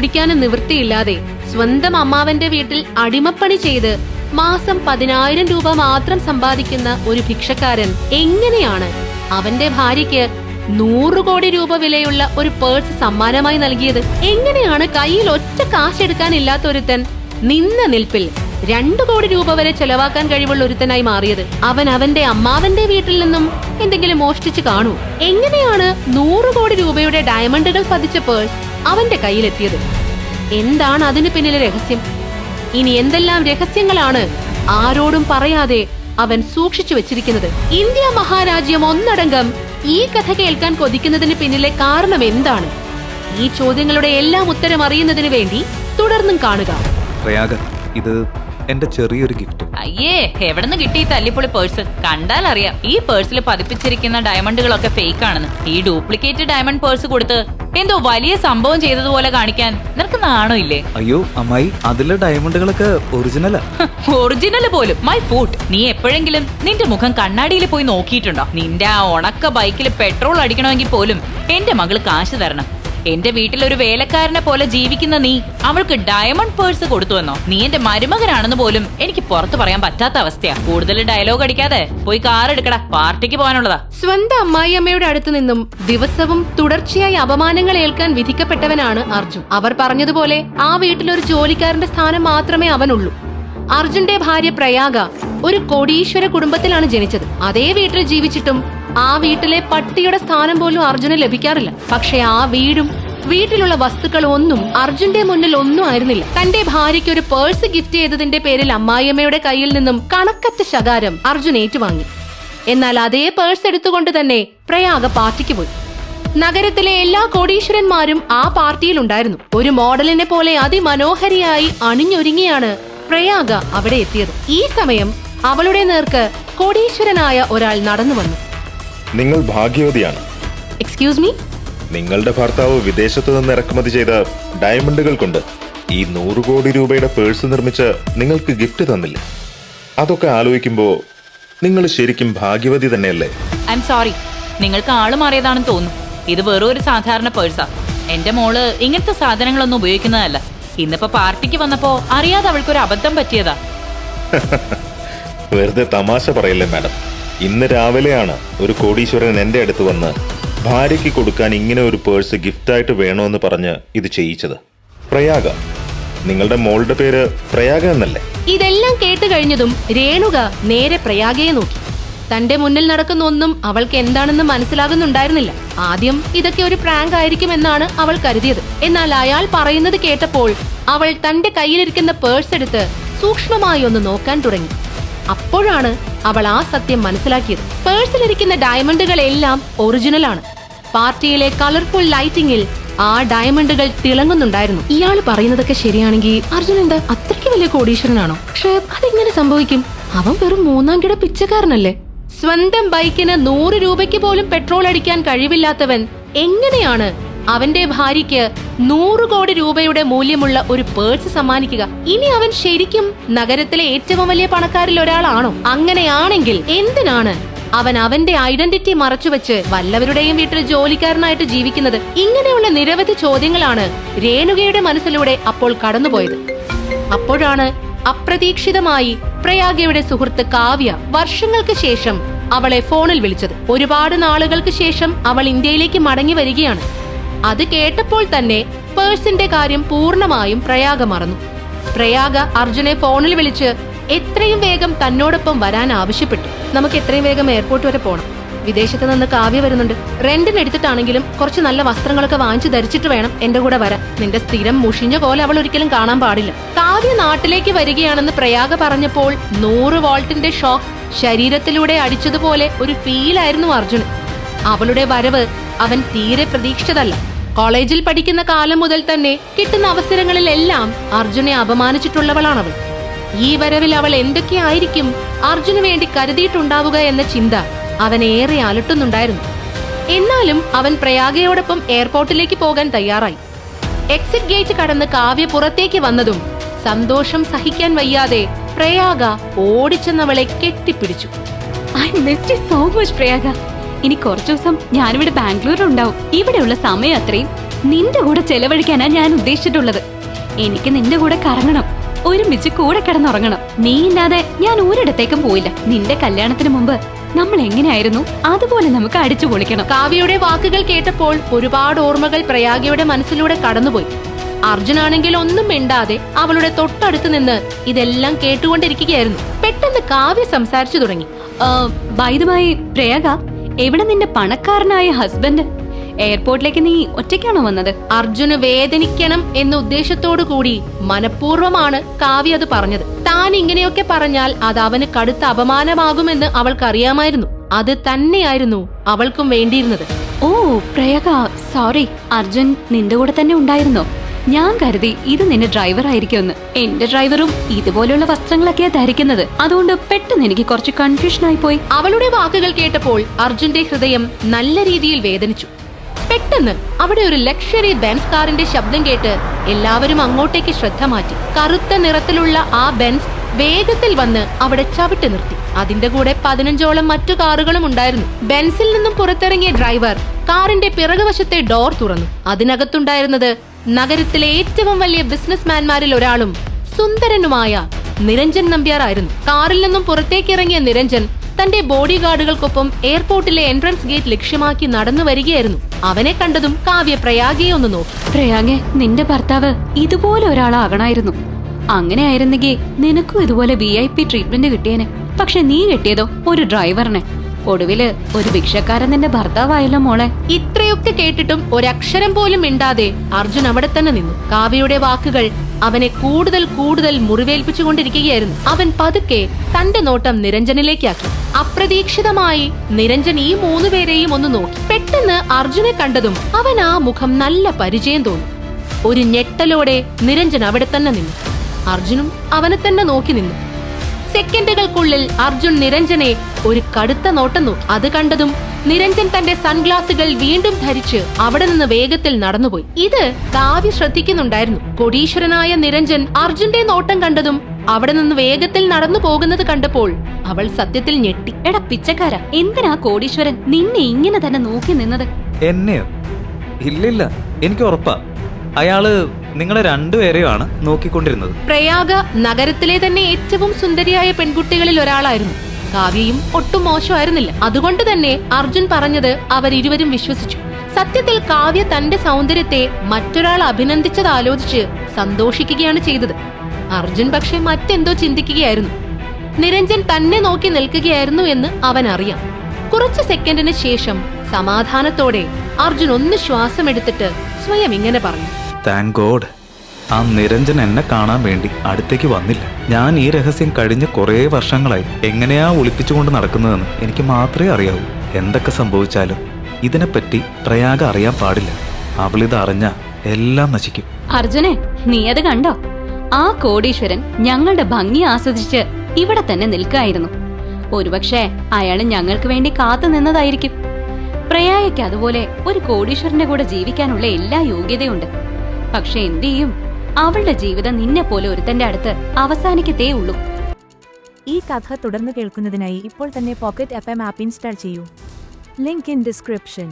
കുടിക്കാനും നിവൃത്തിയില്ലാതെ സ്വന്തം അമ്മാവന്റെ വീട്ടിൽ അടിമപ്പണി ചെയ്ത് മാസം പതിനായിരം രൂപ മാത്രം സമ്പാദിക്കുന്ന ഒരു ഭിക്ഷക്കാരൻ എങ്ങനെയാണ് അവന്റെ ഭാര്യയ്ക്ക് നൂറ് കോടി രൂപ വിലയുള്ള ഒരു പേഴ്സ് സമ്മാനമായി നൽകിയത്? എങ്ങനെയാണ് കയ്യിൽ ഒറ്റ കാശെടുക്കാനില്ലാത്ത ഒരുത്തൻ നിന്ന നിൽപ്പിൽ രണ്ടു കോടി രൂപ വരെ ചെലവാക്കാൻ കഴിവുള്ള ഒരുത്തനായി മാറിയത്? അവൻ അവന്റെ അമ്മാവന്റെ വീട്ടിൽ നിന്നും എന്തെങ്കിലും മോഷ്ടിച്ചു കാണൂ. എങ്ങനെയാണ് നൂറ് കോടി രൂപയുടെ ഡയമണ്ടുകൾ പതിച്ച പേഴ്സ് അവന്റെ കയ്യിലെത്തിയത്. എന്താണ് അതിനു പിന്നിലെ രഹസ്യം? ഇനി എന്തെല്ലാം രഹസ്യങ്ങളാണ് ആരോടും പറയാതെ അവൻ സൂക്ഷിച്ചു വെച്ചിരിക്കുന്നത്? ഇന്ത്യ മഹാരാജ്യം ഒന്നടങ്കം ഈ കഥ കേൾക്കാൻ കൊതിക്കുന്നതിന് പിന്നിലെ കാരണം എന്താണ്? ഈ ചോദ്യങ്ങളുടെ എല്ലാം ഉത്തരം അറിയുന്നതിന് വേണ്ടി തുടർന്നും കാണുക. പ്രയാഗ ഇത് എന്റെ ചെറിയൊരു ഗിഫ്റ്റ്. അയ്യേ എവിടെന്ന് കിട്ടി ഈ തല്ലിപ്പൊളി പേഴ്സ് കണ്ടാൽ അറിയാം. ഈ പേഴ്സിൽ പതിപ്പിച്ചിരിക്കുന്ന ഡയമണ്ടുകളൊക്കെ ഫേക്ക് ആണെന്ന്. ഈ ഡ്യൂപ്ലിക്കേറ്റ് ഡയമണ്ട് പേഴ്സ് കൊടുത്ത് എന്തോ വലിയ സംഭവം ചെയ്തതുപോലെ കാണിക്കാൻ നിനക്ക് നാണോ ഇല്ലേ? അയ്യോ അമ്മായി അതിലെ ഡയമണ്ടുകളൊക്കെ ഒറിജിനലാ ഒറിജിനൽ പോലും. മൈ ഫുഡ് നീ എപ്പോഴെങ്കിലും നിന്റെ മുഖം കണ്ണാടിയിൽ പോയി നോക്കിയിട്ടുണ്ടോ? നിന്റെ ആ ഉണക്ക ബൈക്കിൽ പെട്രോൾ അടിക്കണമെങ്കിൽ പോലും എന്റെ മകൾ കാശ് തരണം. എന്റെ വീട്ടിൽ ഒരു വേലക്കാരനെ പോലെ ജീവിക്കുന്ന നീ അവൾക്ക് ഡയമണ്ട് പേഴ്സ് കൊടുത്തുവെന്നോ? നീ എന്റെ മരുമകനാണെന്ന് പോലും എനിക്ക് പുറത്തു പറയാൻ പറ്റാത്ത അവസ്ഥയാ. കൂടുതൽ ഡയലോഗ് അടിക്കാതെ പോയി കാർ എടുക്കടാ. പാർട്ടിക്ക് പോകാനുള്ളതാ. സ്വന്തം അമ്മായിയമ്മയുടെ അടുത്ത് നിന്നും ദിവസവും തുടർച്ചയായി അപമാനങ്ങൾ ഏൽക്കാൻ വിധിക്കപ്പെട്ടവനാണ് അർജുൻ. അവർ പറഞ്ഞതുപോലെ ആ വീട്ടിൽ ഒരു ജോലിക്കാരന്റെ സ്ഥാനം മാത്രമേ അവനുള്ളൂ. അർജുന്റെ ഭാര്യ പ്രയാഗ ഒരു കോടീശ്വര കുടുംബത്തിലാണ് ജനിച്ചത്. അതേ വീട്ടിൽ ജീവിച്ചിട്ടും ആ വീട്ടിലെ പട്ടിയുടെ സ്ഥാനം പോലും അർജുന് ലഭിക്കാറില്ല. പക്ഷെ ആ വീടും വീട്ടിലുള്ള വസ്തുക്കൾ ഒന്നും അർജുന്റെ മുന്നിൽ ഒന്നും ആയിരുന്നില്ല. തന്റെ ഭാര്യയ്ക്ക് ഒരു പേഴ്സ് ഗിഫ്റ്റ് ചെയ്തതിന്റെ പേരിൽ അമ്മായിയമ്മയുടെ കയ്യിൽ നിന്നും കണക്കറ്റ ശകാരം അർജുൻ ഏറ്റുവാങ്ങി. എന്നാൽ അതേ പേഴ്സ് എടുത്തുകൊണ്ട് തന്നെ പ്രയാഗ പാർട്ടിക്ക് പോയി. നഗരത്തിലെ എല്ലാ കോടീശ്വരന്മാരും ആ പാർട്ടിയിൽ ഉണ്ടായിരുന്നു. ഒരു മോഡലിനെ പോലെ അതിമനോഹരിയായി അണിഞ്ഞൊരുങ്ങിയാണ് പ്രയാഗ അവിടെ എത്തിയത്. ഈ സമയം അവളുടെ നേർക്ക് കോടീശ്വരനായ ഒരാൾ നടന്നു വന്നു. നിങ്ങൾ ഭാഗ്യവതിയാണ്. എക്സ്ക്യൂസ് മീ നിങ്ങളുടെ ഭർത്താവ് വിദേശത്തു നിന്ന് ഇറക്കുമതി ചെയ്ത ഡയമണ്ടുകൾ കൊണ്ട് ഈ നൂറ് കോടി രൂപയുടെ പേഴ്സ് നിർമ്മിച്ച് നിങ്ങൾക്ക് ഗിഫ്റ്റ് തന്നില്ല. അതൊക്കെ ആലോചിക്കുമ്പോ നിങ്ങൾ ശരിക്കും ഭാഗ്യവതി തന്നെയല്ലേ? ഐ എം സോറി നിങ്ങൾക്ക് ആൾ മാറിയതാണെന്ന് തോന്നുന്നു. ഇത് വെറും ഒരു സാധാരണ പേഴ്സാ. എന്റെ മോൾ ഇങ്ങനത്തെ സാധനങ്ങളൊന്നും ഉപയോഗിക്കുന്നതല്ല. ഇന്നിപ്പോ പാർട്ടിക്ക് വന്നപ്പോ അറിയാതെ അവൾക്ക് ഒരു അബദ്ധം പറ്റിയതാ. വെറുതെ തമാശ പറയല്ലേ മാഡം? ഇന്ന് രാവിലെയാണ് ഒരു കോടീശ്വരൻ എന്റെ അടുത്ത് വന്ന് ഭാര്യയ്ക്ക് കൊടുക്കാൻ ഇങ്ങനെ ഒരു പേഴ്സ് ഗിഫ്റ്റായിട്ട് വേണമെന്ന് പറഞ്ഞ് ഇത് ചെയ്യിച്ചത്. പ്രയാഗ നിങ്ങളുടെ മോളുടെ പേര് പ്രയാഗ എന്നല്ലേ? ഇതെല്ലാം കേട്ട് കഴിഞ്ഞതും രേണുക നേരെ പ്രയാഗയെ നോക്കി. തന്റെ മുന്നിൽ നടക്കുന്ന ഒന്നും അവൾക്ക് എന്താണെന്ന് മനസ്സിലാകുന്നുണ്ടായിരുന്നില്ല. ആദ്യം ഇതൊക്കെ ഒരു പ്രാങ്ക് ആയിരിക്കും എന്നാണ് അവൾ കരുതിയത്. എന്നാൽ അയാൾ പറയുന്നത് കേട്ടപ്പോൾ അവൾ തന്റെ കയ്യിലിരിക്കുന്ന പേഴ്സ് എടുത്ത് സൂക്ഷ്മമായി ഒന്ന് നോക്കാൻ തുടങ്ങി. അപ്പോഴാണ് അവൾ ആ സത്യം മനസ്സിലാക്കിയത്. പേഴ്സിലിരിക്കുന്ന ഡയമണ്ടുകൾ എല്ലാം ഒറിജിനലാണ്. പാർട്ടിയിലെ കളർഫുൾ ലൈറ്റിംഗിൽ ആ ഡയമണ്ടുകൾ തിളങ്ങുന്നുണ്ടായിരുന്നു. ഇയാൾ പറയുന്നതൊക്കെ ശരിയാണെങ്കിൽ അർജുൻ എന്താ അത്രയ്ക്ക് വലിയ കോടീശ്വരനാണോ? പക്ഷെ അതെങ്ങനെ സംഭവിക്കും? അവൻ വെറും മൂന്നാം കിട പിച്ചക്കാരനല്ലേ? സ്വന്തം ബൈക്കിന് നൂറ് രൂപയ്ക്ക് പോലും പെട്രോൾ അടിക്കാൻ കഴിവില്ലാത്തവൻ എങ്ങനെയാണ് അവന്റെ ഭാര്യയ്ക്ക് നൂറ് കോടി രൂപയുടെ മൂല്യമുള്ള ഒരു പേഴ്സ് സമ്മാനിക്കുക. ഇനി അവൻ ശരിക്കും നഗരത്തിലെ ഏറ്റവും വലിയ പണക്കാരിൽ ഒരാളാണോ? അങ്ങനെയാണെങ്കിൽ എന്തിനാണ് അവൻ അവന്റെ ഐഡന്റിറ്റി മറച്ചുവെച്ച് വല്ലവരുടെയും വീട്ടിൽ ജോലിക്കാരനായിട്ട് ജീവിക്കുന്നത്? ഇങ്ങനെയുള്ള നിരവധി ചോദ്യങ്ങളാണ് രേണുകയുടെ മനസ്സിലൂടെ അപ്പോൾ കടന്നുപോയത്. അപ്പോഴാണ് അപ്രതീക്ഷിതമായി പ്രയാഗയുടെ സുഹൃത്ത് കാവ്യ വർഷങ്ങൾക്ക് ശേഷം അവളെ ഫോണിൽ വിളിച്ചത്. ഒരുപാട് നാളുകൾക്ക് ശേഷം അവൾ ഇന്ത്യയിലേക്ക് മടങ്ങി വരികയാണ്. അത് കേട്ടപ്പോൾ തന്നെ പേഴ്സിന്റെ കാര്യം പൂർണമായും പ്രയാഗ മറന്നു പ്രയാഗ അർജുനെ ഫോണിൽ വിളിച്ച് എത്രയും വേഗം തന്നോടൊപ്പം വരാൻ ആവശ്യപ്പെട്ടു. നമുക്ക് എത്രയും വേഗം എയർപോർട്ട് വരെ പോണം. വിദേശത്ത് നിന്ന് കാവ്യ വരുന്നുണ്ട്. റെന്റിന് എടുത്തിട്ടാണെങ്കിലും കുറച്ച് നല്ല വസ്ത്രങ്ങളൊക്കെ വാങ്ങിച്ചു ധരിച്ചിട്ട് വേണം എന്റെ കൂടെ വരാൻ. നിന്റെ സ്ഥിരം മുഷിഞ്ഞ പോലെ അവൾ ഒരിക്കലും കാണാൻ പാടില്ല. കാവ്യ നാട്ടിലേക്ക് വരികയാണെന്ന് പ്രയാഗ പറഞ്ഞപ്പോൾ നൂറ് വോൾട്ടിന്റെ ഷോക്ക് ശരീരത്തിലൂടെ അടിച്ചതുപോലെ ഒരു ഫീലായിരുന്നു അർജുൻ അവളുടെ വരവ് അവൻ തീരെ പ്രതീക്ഷിച്ചതല്ല. കോളേജിൽ പഠിക്കുന്ന കാലം മുതൽ തന്നെ കിട്ടുന്ന അവസരങ്ങളിലെല്ലാം അർജുനെ അപമാനിച്ചിട്ടുള്ളവളാണവൾ. ഈ വരവിൽ അവൾ എന്തൊക്കെയായിരിക്കും അർജുന് വേണ്ടി കരുതിയിട്ടുണ്ടാവുക എന്ന ചിന്ത അവനേറെ അലട്ടുന്നുണ്ടായിരുന്നു. എന്നാലും അവൻ പ്രയാഗയോടൊപ്പം എയർപോർട്ടിലേക്ക് പോകാൻ തയ്യാറായി. എക്സിറ്റ് ഗേറ്റ് കടന്ന് കാവ്യ പുറത്തേക്ക് വന്നതും സന്തോഷം സഹിക്കാൻ വയ്യാതെ പ്രയാഗ ഓടിച്ചെന്നവളെ കെട്ടിപ്പിടിച്ചു. I missed so much Prayaga. ഇനി കുറച്ചു ദിവസം ഞാനിവിടെ ബാംഗ്ലൂർ ഉണ്ടാവും ഇവിടെയുള്ള സമയം അത്രയും. നിന്റെ കൂടെ ചെലവഴിക്കാനാ ഞാൻ ഉദ്ദേശിച്ചിട്ടുള്ളത്. എനിക്ക് നിന്റെ കൂടെ കറങ്ങണം. ഒരുമിച്ച് കൂടെ കിടന്നുറങ്ങണം. നീ ഇല്ലാതെ ഞാൻ ഒരിടത്തേക്കും പോയില്ല. നിന്റെ കല്യാണത്തിന് മുമ്പ് നമ്മൾ എങ്ങനെയായിരുന്നു? അതുപോലെ നമുക്ക് അടിച്ചു പൊളിക്കണം. കാവ്യയുടെ വാക്കുകൾ കേട്ടപ്പോൾ ഒരുപാട് ഓർമ്മകൾ പ്രയാഗിയുടെ മനസ്സിലൂടെ കടന്നുപോയി. അർജുനാണെങ്കിൽ ഒന്നും മിണ്ടാതെ അവളുടെ തൊട്ടടുത്ത് നിന്ന് ഇതെല്ലാം കേട്ടുകൊണ്ടിരിക്കുകയായിരുന്നു. പെട്ടെന്ന് കാവ്യ സംസാരിച്ചു തുടങ്ങി. ബൈദുമായി പ്രയാഗ എവിടെ നിന്റെ പണക്കാരനായ ഹസ്ബൻഡ്? എയർപോർട്ടിലേക്ക് നീ ഒറ്റയ്ക്കാണോ വന്നത്? അർജുന് വേദനിക്കണം എന്ന ഉദ്ദേശത്തോടു കൂടി മനഃപൂർവമാണ് കാവ്യ അത് പറഞ്ഞത്. താൻ ഇങ്ങനെയൊക്കെ പറഞ്ഞാൽ അത് അവന് കടുത്ത അപമാനമാകുമെന്ന് അവൾക്കറിയാമായിരുന്നു. അത് തന്നെയായിരുന്നു അവൾക്കും വേണ്ടിയിരുന്നത്. ഓ പ്രയക സോറി അർജുൻ നിന്റെ കൂടെ തന്നെ ഉണ്ടായിരുന്നോ? ഞാൻ കരുതി ഇത് നിന്റെ ഡ്രൈവർ ആയിരിക്കുമെന്ന്. എന്റെ ഡ്രൈവറും ഇതുപോലെയുള്ള വസ്ത്രങ്ങളൊക്കെയാ ധരിക്കുന്നത്. അതുകൊണ്ട് പെട്ടെന്ന് എനിക്ക് കുറച്ച് കൺഫ്യൂഷൻ ആയി പോയി അവളുടെ വാക്കുകൾ കേട്ടപ്പോൾ അർജുന്റെ ഹൃദയം നല്ല രീതിയിൽ വേദനിച്ചു. പെട്ടെന്ന് അവിടെ ഒരു ലക്ഷറി ബെൻസ് കാറിന്റെ ശബ്ദം കേട്ട് എല്ലാവരും അങ്ങോട്ടേക്ക് ശ്രദ്ധ മാറ്റി. കറുത്ത നിറത്തിലുള്ള ആ ബെൻസ് വേഗത്തിൽ വന്ന് അവിടെ ചവിട്ടി നിർത്തി. അതിന്റെ കൂടെ പതിനഞ്ചോളം മറ്റു കാറുകളും ഉണ്ടായിരുന്നു. ബെൻസിൽ നിന്നും പുറത്തിറങ്ങിയ ഡ്രൈവർ കാറിന്റെ പിറകുവശത്തെ ഡോർ തുറന്നു. അതിനകത്തുണ്ടായിരുന്നത് നഗരത്തിലെ ഏറ്റവും വലിയ ബിസിനസ്മാൻമാരിൽ ഒരാളും സുന്ദരനുമായ നിരഞ്ജൻ നമ്പ്യാറായിരുന്നു കാറിൽ നിന്നും പുറത്തേക്കിറങ്ങിയ നിരഞ്ജൻ തന്റെ ബോഡി ഗാർഡുകൾക്കൊപ്പം എയർപോർട്ടിലെ എൻട്രൻസ് ഗേറ്റ് ലക്ഷ്യമാക്കി നടന്നു വരികയായിരുന്നു. അവനെ കണ്ടതും കാവ്യ പ്രയാഗയെ ഒന്ന് നോക്കി. പ്രയാഗെ നിന്റെ ഭർത്താവ് ഇതുപോലെ ഒരാളാകണായിരുന്നു അങ്ങനെയായിരുന്നെങ്കിൽ നിനക്കും ഇതുപോലെ വി ഐ പി ട്രീറ്റ്മെന്റ് കിട്ടിയേനെ. പക്ഷെ നീ കിട്ടിയതോ ഒരു ഡ്രൈവറിനെ ഒടുവിൽ ഒരു ഭിക്ഷക്കാരൻ നിന്റെ ഭർത്താവായല്ലോ മോളെ. ഇത്രയൊക്കെ കേട്ടിട്ടും ഒരക്ഷരം പോലും മിണ്ടാതെ അർജുൻ അവിടെ തന്നെ നിന്നു. കാവ്യയുടെ വാക്കുകൾ അവനെ കൂടുതൽ കൂടുതൽ മുറിവേൽപ്പിച്ചുകൊണ്ടിരിക്കുകയായിരുന്നു. അവൻ പതുക്കെ തന്റെ നോട്ടം നിരഞ്ജനിലേക്കാക്കി. അപ്രതീക്ഷിതമായി നിരഞ്ജൻ ഈ മൂന്നുപേരെയും ഒന്ന് നോക്കി. പെട്ടെന്ന് അർജുനെ കണ്ടതും അവൻ ആ മുഖം നല്ല പരിചയം തോന്നി. ഒരു ഞെട്ടലോടെ നിരഞ്ജൻ അവിടെ തന്നെ നിന്നു. അർജുനും അവനെ തന്നെ നോക്കി നിന്നു. സെക്കൻഡുകൾക്കുള്ളിൽ അർജുൻ നിരഞ്ജനെ ഒരു കടുത്ത നോട്ടം അത് കണ്ടതും നിരഞ്ജൻ തന്റെ സൺഗ്ലാസുകൾ വീണ്ടും ധരിച്ച് അവിടെ നിന്ന് വേഗത്തിൽ നടന്നുപോയി. ഇത് കാവ്യ ശ്രദ്ധിക്കുന്നുണ്ടായിരുന്നു. കൊടീശ്വരനായ നിരഞ്ജൻ അർജുന്റെ നോട്ടം കണ്ടതും അവിടെ നിന്ന് വേഗത്തിൽ നടന്നു പോകുന്നത് കണ്ടപ്പോൾ അവൾ സത്യത്തിൽ ഞെട്ടി. എട പിച്ചക്കാര എന്തിനാ കോടീശ്വരൻ നിന്നെ ഇങ്ങനെ തന്നെ നോക്കി നിന്നത്? എന്നെയോ? ഇല്ലില്ല എനിക്ക് ഉറപ്പാ. അയാൾ നിങ്ങളെ രണ്ടുപേരെയുമാണ് നോക്കിക്കൊണ്ടിരുന്നത്. പ്രയാഗ നഗരത്തിലെ തന്നെ ഏറ്റവും സുന്ദരിയായ പെൺകുട്ടികളിൽ ഒരാളായിരുന്നു. കാവ്യയും ഒട്ടും മോശമായിരുന്നില്ല. അതുകൊണ്ട് തന്നെ അർജുൻ പറഞ്ഞത് അവരിരുവരും വിശ്വസിച്ചു. സത്യത്തിൽ കാവ്യ തന്റെ സൗന്ദര്യത്തെ മറ്റൊരാൾ അഭിനന്ദിച്ചത് ആലോചിച്ച് സന്തോഷിക്കുകയാണ് ചെയ്തത്. അർജുൻ പക്ഷെ മറ്റെന്തോ ചിന്തിക്കുകയായിരുന്നു. നിരഞ്ജൻ തന്നെ നോക്കി നിൽക്കുകയായിരുന്നു എന്ന് അവൻ അറിയാം കുറച്ച് സെക്കൻഡിന് ശേഷം സമാധാനത്തോടെ അർജുൻ ഒന്ന് ശ്വാസമെടുത്തിട്ട് സ്വയം ഇങ്ങനെ പറഞ്ഞു. താങ്ക് ഗോഡ് ആ നിരഞ്ജൻ എന്നെ കാണാൻ വേണ്ടി അടുത്തേക്ക് വന്നില്ല. ഞാൻ ഈ രഹസ്യം കഴിഞ്ഞ കുറേ വർഷങ്ങളായി എങ്ങനെയാ ഒളിപ്പിച്ചുകൊണ്ട് നടക്കുന്നതെന്ന് എനിക്ക് മാത്രമേ അറിയാവൂ. എന്തൊക്കെ സംഭവിച്ചാലും ഇതിനെപ്പറ്റി പ്രയാഗ അറിയാൻ പാടില്ല. അവളിത് അറിഞ്ഞ എല്ലാം നശിക്കും. അർജുനെ നീ അത് കണ്ടോ? ആ കോടീശ്വരൻ ഞങ്ങളുടെ ഭംഗി ആസ്വദിച്ച് ഇവിടെ തന്നെ നിൽക്കായിരുന്നു. ഒരുപക്ഷെ അയാൾ ഞങ്ങൾക്ക് വേണ്ടി കാത്തു നിന്നതായിരിക്കും. പ്രയായയ്ക്ക് അതുപോലെ ഒരു കോടീശ്വരന്റെ കൂടെ ജീവിക്കാനുള്ള എല്ലാ യോഗ്യതയുണ്ട്. പക്ഷെ എന്തു ചെയ്യും? അവളുടെ ജീവിതം നിന്നെ പോലെ ഒരുത്തന്റെ അടുത്ത് അവസാനിക്കത്തേ ഉള്ളൂ. ഈ കഥ തുടർന്ന് കേൾക്കുന്നതിനായി ഇപ്പോൾ തന്നെ പോക്കറ്റ് എഫ് എം ആപ്പ് ഇൻസ്റ്റാൾ ചെയ്യൂ. Link in description